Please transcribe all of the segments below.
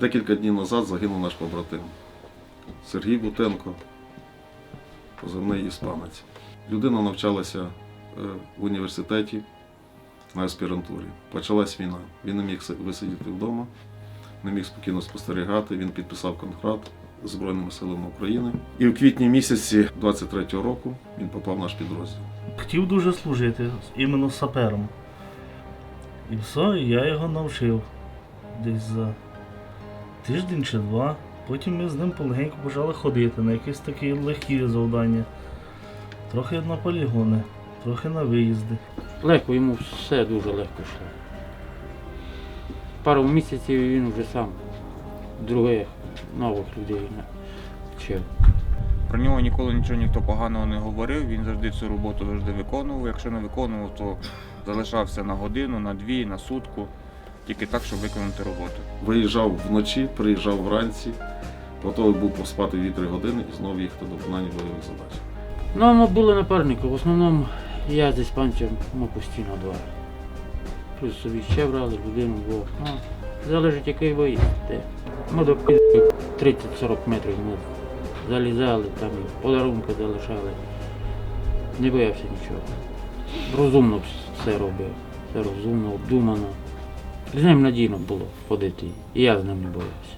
Декілька днів назад загинув наш побратим Сергій Бутенко, позивний іспанець. Людина навчалася е, в університеті на аспірантурі. Почалась війна. Він не міг висидіти вдома, не міг спокійно спостерігати. Він підписав контракт з Збройними силами України. І в квітні місяці 23-го року він попав в наш підрозділ. Хотів дуже служити іменно сапером. І все, я його навчив десь за тиждень чи два. Потім ми з ним полегеньку почали ходити на якісь такі легкі завдання. Трохи на полігони, трохи на виїзди. Легко, йому все дуже легко йшло. Пару місяців він вже сам других нових людей навчив. Про нього ніколи нічого ніхто поганого не говорив. Він завжди цю роботу завжди виконував. Якщо не виконував, то залишався на годину, на дві, на сутку, тільки так, щоб виконати роботу. Виїжджав вночі, приїжджав вранці, готовий був поспати 2-3 години і знову їхати до виконання бойових задач. Ну, ми були напарники. В основному я з іспанцем ми постійно два. Плюс собі ще брали людину двох. Ну, залежить який виїзд. Де. Ми до під 30-40 метрів ми залізали, там подарунки залишали. Не боявся нічого. Розумно все робив. Все розумно, обдумано. З ним надійно було ходити. І я з ним не боявся.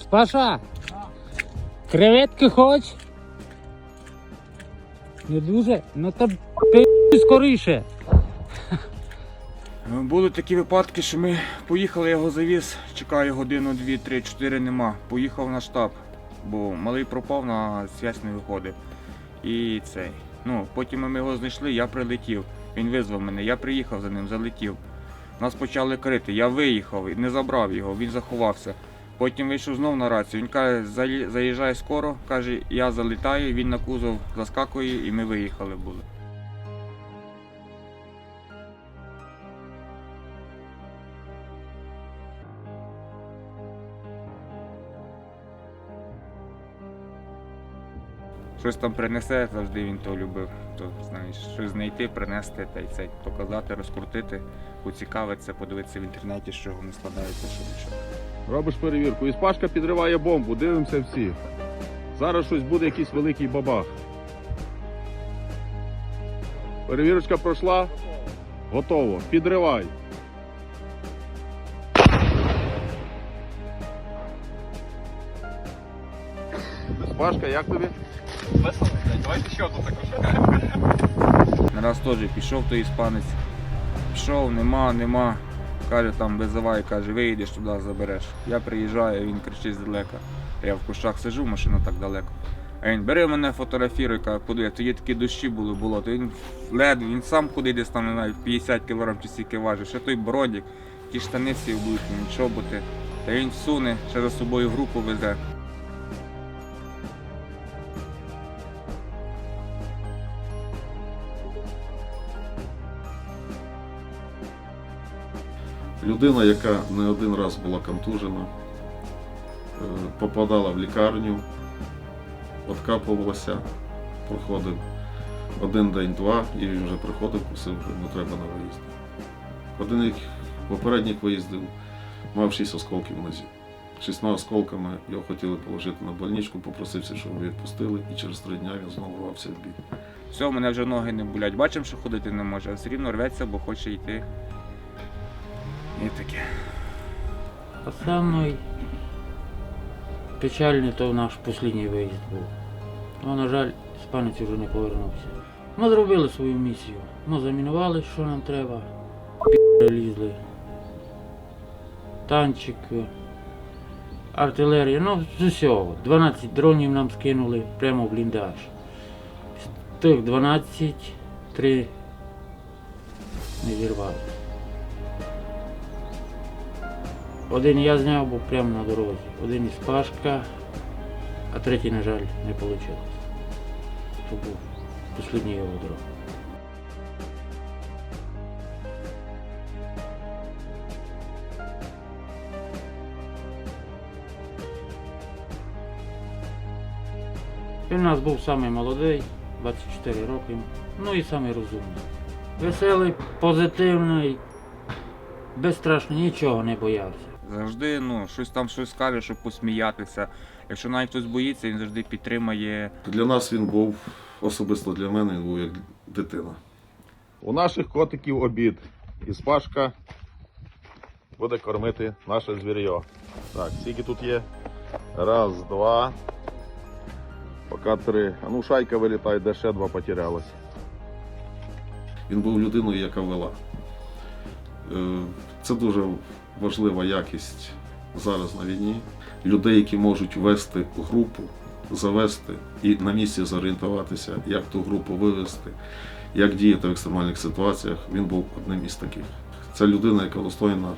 Спаша! Креветки хоч? Не дуже? Ну та пи скоріше. Е, Були такі випадки, що ми поїхали, я його завіз, чекаю годину, дві, три, чотири нема. Поїхав на штаб, бо малий пропав, на зв'язь не виходив. І цей. Ну, потім ми його знайшли, я прилетів. Він визвав мене, я приїхав за ним, залетів. Нас почали крити, я виїхав, не забрав його, він заховався. Потім вийшов знов на рацію. Він каже, «Заї- заїжджай скоро, каже, я залітаю, він на кузов заскакує і ми виїхали були. Щось там принесе, завжди він то любив. То знаєш, щось знайти, принести та й це показати, розкрутити, поцікавитися, подивитися в інтернеті, з чого вони складаються, що до чого. Робиш перевірку. І Спашка підриває бомбу, дивимося всі. Зараз щось буде, якийсь великий бабах. Перевірочка пройшла. Готово. Підривай. Спашка, як тобі? Не раз теж пішов той іспанець. Пішов, нема, нема. Каже, там визивай, каже, виїдеш туди, забереш. Я приїжджаю, він кричить здалека. Я в кущах сижу, машина так далеко. А він бери мене фотографіруй, каже, подивись, тоді такі дощі були, було. То він ледве, він сам ходить десь там, не знаю, 50 кг чи стільки важить. Ще той бродік, ті штани всі облутні, чоботи. Та він суне, ще за собою групу везе. Людина, яка не один раз була контужена, е, попадала в лікарню, откапувалася, проходив один день, два, і він вже приходив, просив, вже не треба на виїзд. Один попередніх виїздів мав шість осколків в нозі. Шістьма осколками його хотіли положити на больничку, попросився, щоб його відпустили, і через три дні він знову рвався в бій. Все, у мене вже ноги не болять. Бачимо, що ходити не може, а все рівно рветься, бо хоче йти. І таке. А самий печальний то наш останній виїзд був. Ну, на жаль, іспанець вже не повернувся. Ми зробили свою місію. Ми замінували, що нам треба. Лізли. Танчик, артилерія, ну з усього. 12 дронів нам скинули прямо в бліндаж. З тих 12, 3 не зірвали. Один я зняв, був прямо на дорозі. Один із Пашка, а третій, на жаль, не вийшло. Це був останній його дрон. Він у нас був самий молодий, 24 роки, ну і самий розумний. Веселий, позитивний, безстрашний, нічого не боявся. Завжди ну, щось там щось скаже, щоб посміятися. Якщо навіть хтось боїться, він завжди підтримає. Для нас він був, особисто для мене, він був як дитина. У наших котиків обід. І Спашка буде кормити наше звір'я. Так, скільки тут є? Раз, два. Поки три. А ну шайка вилітає, де ще два потерялось. Він був людиною, яка вела. Це дуже важлива якість зараз на війні. Людей, які можуть вести групу, завести і на місці зорієнтуватися, як ту групу вивести, як діяти в екстремальних ситуаціях. Він був одним із таких. Це людина, яка достойна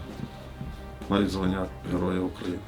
навіть звання Героя України.